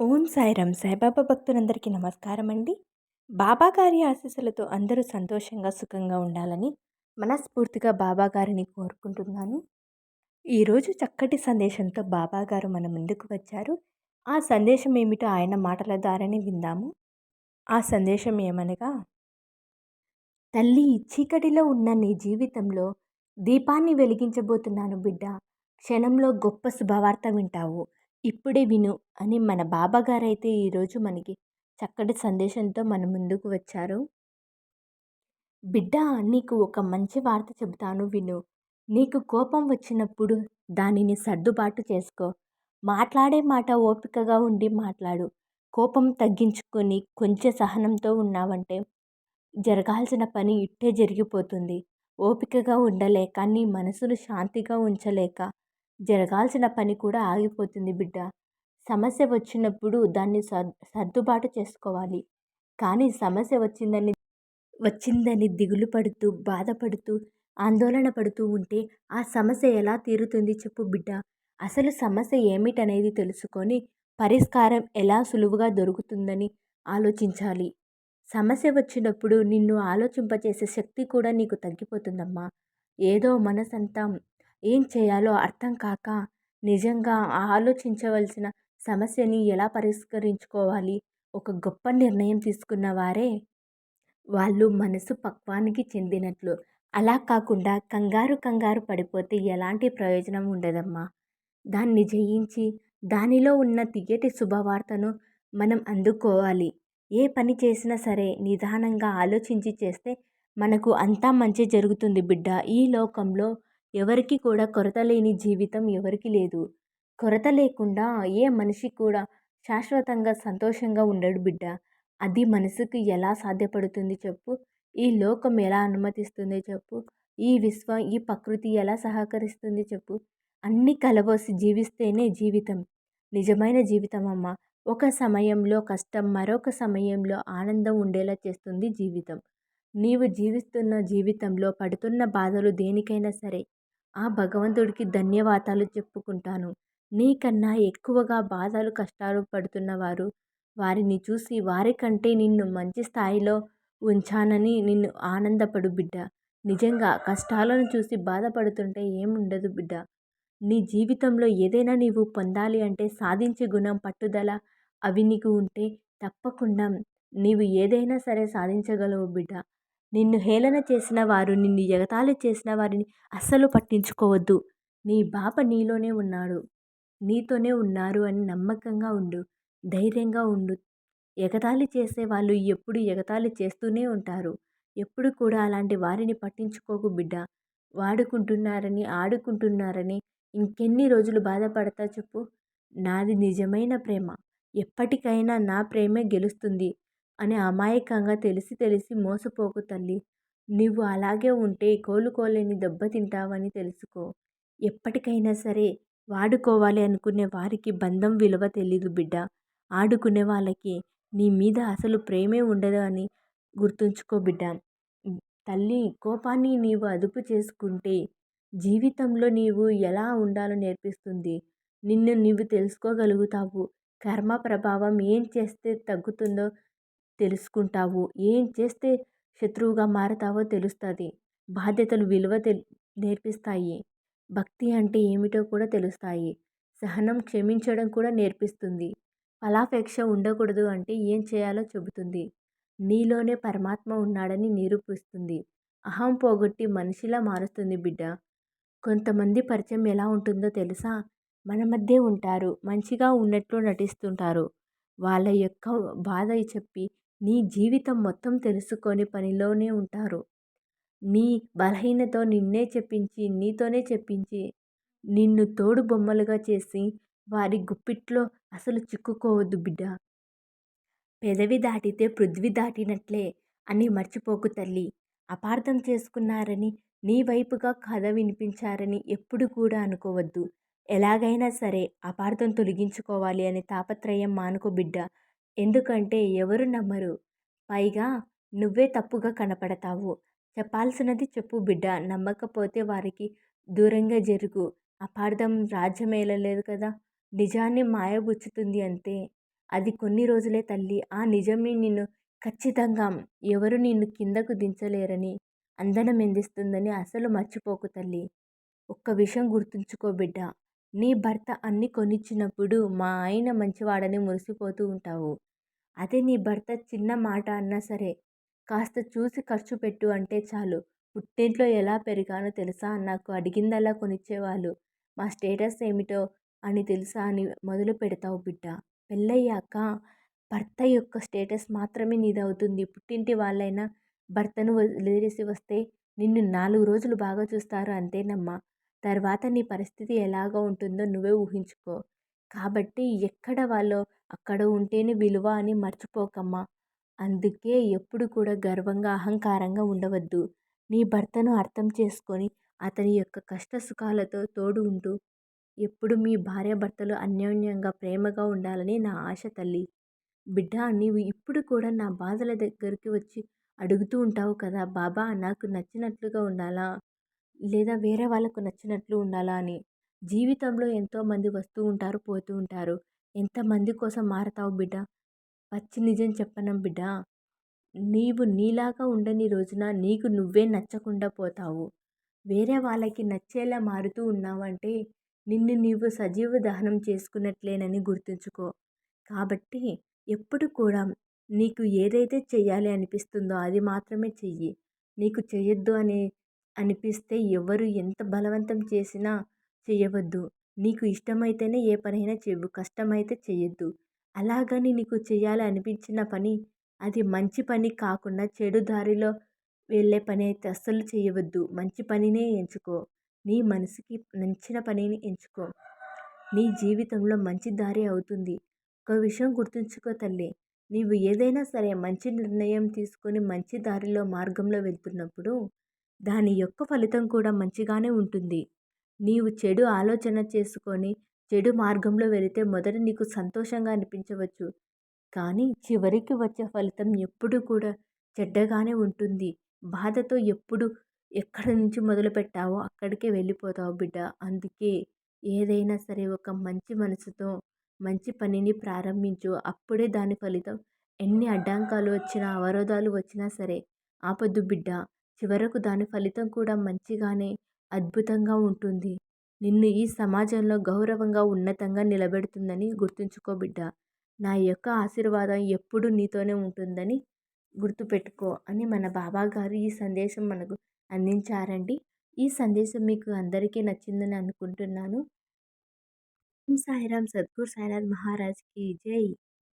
ఓం సాయిరామ్. సాయిబాబా భక్తులందరికీ నమస్కారం అండి బాబా గారి ఆశీస్సులతో అందరూ సంతోషంగా సుఖంగా ఉండాలని మనస్ఫూర్తిగా బాబా గారిని కోరుకుంటున్నాను. ఈరోజు చక్కటి సందేశంతో బాబా గారు మన ముందుకు వచ్చారు. ఆ సందేశం ఏమిటో ఆయన మాటల ద్వారానే విందాము. ఆ సందేశం ఏమనగా తల్లి చీకటిలో ఉన్న నీ జీవితంలో దీపాన్ని వెలిగించబోతున్నాను బిడ్డ. క్షణంలో గొప్ప శుభవార్త వింటావు. ఇప్పుడే విను అని మన బాబాగారైతే ఈరోజు మనకి చక్కటి సందేశంతో మన ముందుకు వచ్చారు. బిడ్డ నీకు ఒక మంచి వార్త చెబుతాను విను. నీకు కోపం వచ్చినప్పుడు దానిని సర్దుబాటు చేసుకో. మాట్లాడే మాట ఓపికగా ఉండి మాట్లాడు. కోపం తగ్గించుకొని కొంచెం సహనంతో ఉన్నావంటే జరగాల్సిన పని ఇట్టే జరిగిపోతుంది. ఓపికగా ఉండలేక నీ మనసును శాంతిగా ఉంచలేక జరగాల్సిన పని కూడా ఆగిపోతుంది బిడ్డ. సమస్య వచ్చినప్పుడు దాన్ని సర్దుబాటు చేసుకోవాలి. కానీ సమస్య వచ్చిందని వచ్చిందని దిగులు పడుతూ బాధపడుతూ ఆందోళన పడుతూ ఉంటే ఆ సమస్య ఎలా తీరుతుంది చెప్పు బిడ్డ. అసలు సమస్య ఏమిటనేది తెలుసుకొని పరిష్కారం ఎలా సులువుగా దొరుకుతుందని ఆలోచించాలి. సమస్య వచ్చినప్పుడు నిన్ను ఆలోచింపచేసే శక్తి కూడా నీకు తగ్గిపోతుందమ్మా. ఏదో మనసంతా ఏం చేయాలో అర్థం కాక నిజంగా ఆలోచించవలసిన సమస్యని ఎలా పరిష్కరించుకోవాలి? ఒక గొప్ప నిర్ణయం తీసుకున్న వారే వాళ్ళు మనసు పక్వానికి చెందినట్లు. అలా కాకుండా కంగారు కంగారు పడిపోతే ఎలాంటి ప్రయోజనం ఉండదమ్మా? దాన్ని జయించి దానిలో ఉన్న తియ్యటి శుభవార్తను మనం అందుకోవాలి. ఏ పని చేసినా సరే నిదానంగా ఆలోచించి చేస్తే మనకు అంతా మంచి జరుగుతుంది బిడ్డ. ఈ లోకంలో ఎవరికి కూడా కొరత లేని జీవితం ఎవరికి లేదు. కొరత లేకుండా ఏ మనిషి కూడా శాశ్వతంగా సంతోషంగా ఉండడు బిడ్డ. అది మనసుకు ఎలా సాధ్యపడుతుంది చెప్పు? ఈ లోకం ఎలా అనుమతిస్తుంది చెప్పు? ఈ విశ్వం ఈ ప్రకృతి ఎలా సహకరిస్తుంది చెప్పు? అన్ని కలబోసి జీవిస్తేనే జీవితం. నిజమైన జీవితం అమ్మ. ఒక సమయంలో కష్టం మరొక సమయంలో ఆనందం ఉండేలా చేస్తుంది జీవితం. నీవు జీవిస్తున్న జీవితంలో పడుతున్న బాధలు దేనికైనా సరే ఆ భగవంతుడికి ధన్యవాదాలు చెప్పుకుంటాను. నీకన్నా ఎక్కువగా బాధలు కష్టాలు పడుతున్నవారు వారిని చూసి వారికంటే నిన్ను మంచి స్థాయిలో ఉంచానని నిన్ను ఆనందపడు బిడ్డ. నిజంగా కష్టాలను చూసి బాధపడుతుంటే ఏముండదు బిడ్డ. నీ జీవితంలో ఏదైనా నీవు పొందాలి అంటే సాధించే గుణం పట్టుదల అవి నీకు ఉంటే తప్పకుండా నీవు ఏదైనా సరే సాధించగలవు బిడ్డ. నిన్ను హేళన చేసిన వారు నిన్ను ఎగతాళి చేసిన వారిని అస్సలు పట్టించుకోవద్దు. నీ బాప నీలోనే ఉన్నాడు. నీతోనే ఉన్నారు అని నమ్మకంగా ఉండు. ధైర్యంగా ఉండు. ఎగతాళి చేసే వాళ్ళు ఎప్పుడు ఎగతాళి చేస్తూనే ఉంటారు. ఎప్పుడు కూడా అలాంటి వారిని పట్టించుకోకు బిడ్డ. వాడుకుంటున్నారని ఆడుకుంటున్నారని ఇంకెన్ని రోజులు బాధపడతా చెప్పు. నాది నిజమైన ప్రేమ. ఎప్పటికైనా నా ప్రేమే గెలుస్తుంది. అని అమాయకంగా తెలిసి తెలిసి మోసపోకు తల్లి. నువ్వు అలాగే ఉంటే కోలుకోలేని దెబ్బతింటావని తెలుసుకో. ఎప్పటికైనా సరే వాడుకోవాలి అనుకునే వారికి బంధం విలువ తెలీదు బిడ్డ. ఆడుకునే వాళ్ళకి నీ మీద అసలు ప్రేమే ఉండదు అని గుర్తుంచుకో బిడ్డ. తల్లి కోపాన్ని నీవు అదుపు చేసుకుంటే జీవితంలో నీవు ఎలా ఉండాలో నేర్పిస్తుంది. నిన్ను నీవు తెలుసుకోగలుగుతావు. కర్మ ప్రభావం ఏం చేస్తే తగ్గుతుందో తెలుసుకుంటావు? ఏం చేస్తే శత్రువుగా మారతావో తెలుస్తుంది. బాధ్యతలు విలువ తె నేర్పిస్తాయి. భక్తి అంటే ఏమిటో కూడా తెలుస్తాయి. సహనం క్షమించడం కూడా నేర్పిస్తుంది. ఫలాపేక్ష ఉండకూడదు అంటే ఏం చేయాలో చెబుతుంది. నీలోనే పరమాత్మ ఉన్నాడని నిరూపిస్తుంది. అహం పోగొట్టి మనిషిలా మారుస్తుంది బిడ్డ. కొంతమంది పరిచయం ఎలా ఉంటుందో తెలుసా? మన మధ్య ఉంటారు. మంచిగా ఉన్నట్లు నటిస్తుంటారు. వాళ్ళ యొక్క బాధ చెప్పి నీ జీవితం మొత్తం తెలుసుకొని పనిలోనే ఉంటారు. నీ బలహీనతో నిన్నే చెప్పించి నీతోనే చెప్పించి నిన్ను తోడు బొమ్మలుగా చేసి వారి గుప్పిట్లో అసలు చిక్కుకోవద్దు బిడ్డ. పెదవి దాటితే పృథ్వీ దాటినట్లే అని మర్చిపోకు తల్లి. అపార్థం చేసుకున్నారని నీ వైపుగా కథ వినిపించారని ఎప్పుడు కూడా అనుకోవద్దు. ఎలాగైనా సరే అపార్థం తొలగించుకోవాలి అనే తాపత్రయం మానుకో బిడ్డ. ఎందుకంటే ఎవరు నమ్మరు. పైగా నువ్వే తప్పుగా కనపడతావు. చెప్పాల్సినది చెప్పు బిడ్డ. నమ్మకపోతే వారికి దూరంగా జరుగు. అపార్థం రాజ్యమేలలేదు కదా. నిజాన్ని మాయబుచ్చుతుంది అంతే. అది కొన్ని రోజులే తల్లి. ఆ నిజమే నిన్ను ఖచ్చితంగా ఎవరు నిన్ను కిందకు దించలేరని అందనం ఎందిస్తుందని అసలు మర్చిపోకు తల్లి. ఒక్క విషయం గుర్తుంచుకో బిడ్డ. నీ భర్త అన్ని కొనిచ్చినప్పుడు మా ఆయన మంచివాడని మురిసిపోతూ ఉంటావు. అదే నీ భర్త చిన్న మాట అన్నా సరే కాస్త చూసి ఖర్చు పెట్టు అంటే చాలు. పుట్టింట్లో ఎలా పెరిగానో తెలుసా? నాకు అడిగిందల్లా కొనిచ్చేవాళ్ళు. మా స్టేటస్ ఏమిటో అని తెలుసా అని మొదలు పెడతావు బిడ్డ. పెళ్ళయ్యాక భర్త యొక్క స్టేటస్ మాత్రమే నీదవుతుంది. పుట్టింటి వాళ్ళైనా భర్తను వదిలేసి వస్తే నిన్ను నాలుగు రోజులు బాగా చూస్తారు అంతేనమ్మా. తర్వాత నీ పరిస్థితి ఎలాగ ఉంటుందో నువ్వే ఊహించుకో. కాబట్టి ఎక్కడ వాళ్ళో అక్కడ ఉంటేనే విలువ అని మర్చిపోకమ్మా. అందుకే ఎప్పుడు కూడా గర్వంగా అహంకారంగా ఉండవద్దు. నీ భర్తను అర్థం చేసుకొని అతని యొక్క కష్ట సుఖాలతో తోడు ఉంటూ ఎప్పుడు మీ భార్యాభర్తలు అన్యోన్యంగా ప్రేమగా ఉండాలని నా ఆశ తల్లి. బిడ్డ నీవు ఇప్పుడు కూడా నా బాధల దగ్గరికి వచ్చి అడుగుతూ ఉంటావు కదా బాబా నాకు నచ్చినట్లుగా ఉండాలా? లేదా వేరే వాళ్ళకు నచ్చినట్లు ఉండాలా అని. జీవితంలో ఎంతోమంది వస్తూ ఉంటారు పోతూ ఉంటారు. ఎంతమంది కోసం మారతావు బిడ్డ? పచ్చి నిజం చెప్పనం బిడ్డ? నీవు నీలాగా ఉండని రోజున నీకు నువ్వే నచ్చకుండా పోతావు. వేరే వాళ్ళకి నచ్చేలా మారుతూ ఉన్నావంటే నిన్ను నీవు సజీవ దహనం చేసుకున్నట్లేనని గుర్తుంచుకో. కాబట్టి ఎప్పుడు కూడా నీకు ఏదైతే చెయ్యాలి అనిపిస్తుందో అది మాత్రమే చెయ్యి. నీకు చేయొద్దు అనే అనిపిస్తే ఎవరు ఎంత బలవంతం చేసినా చేయవద్దు. నీకు ఇష్టమైతేనే ఏ పనైనా చెయ్యు కష్టమైతే చెయ్యొద్దు. అలాగని నీకు చేయాలి అనిపించిన పని అది మంచి పని కాకుండా చెడు దారిలో వెళ్ళే పని అయితే అస్సలు చేయవద్దు మంచి పనినే ఎంచుకో. నీ మనసుకి నచ్చిన పనిని ఎంచుకో. నీ జీవితంలో మంచి దారి అవుతుంది. ఒక విషయం గుర్తుంచుకో తల్లి. నీవు ఏదైనా సరే మంచి నిర్ణయం తీసుకొని మంచి దారిలో మార్గంలో వెళ్తున్నప్పుడు దాని యొక్క ఫలితం కూడా మంచిగానే ఉంటుంది. నీవు చెడు ఆలోచన చేసుకొని చెడు మార్గంలో వెళితే మొదట నీకు సంతోషంగా అనిపించవచ్చు. కానీ చివరికి వచ్చే ఫలితం ఎప్పుడు కూడా చెడ్డగానే ఉంటుంది. బాధతో ఎప్పుడు ఎక్కడి నుంచి మొదలుపెట్టావో అక్కడికే వెళ్ళిపోతావు బిడ్డ. అందుకే ఏదైనా సరే ఒక మంచి మనసుతో మంచి పనిని ప్రారంభించు. అప్పుడే దాని ఫలితం ఎన్ని అడ్డంకాలు వచ్చినా అవరోధాలు వచ్చినా సరే ఆపొద్దు బిడ్డ. చివరకు దాని ఫలితం కూడా మంచిగానే అద్భుతంగా ఉంటుంది. నిన్ను ఈ సమాజంలో గౌరవంగా ఉన్నతంగా నిలబెడుతుందని గుర్తుంచుకో బిడ్డ. నా యొక్క ఆశీర్వాదం ఎప్పుడు నీతోనే ఉంటుందని గుర్తుపెట్టుకో అని మన బాబా గారు ఈ సందేశం మనకు అందించారండి. ఈ సందేశం మీకు అందరికీ నచ్చిందని అనుకుంటున్నాను. సాయిరామ్ సద్గురు సాయినాథ్ మహారాజ్కి జై.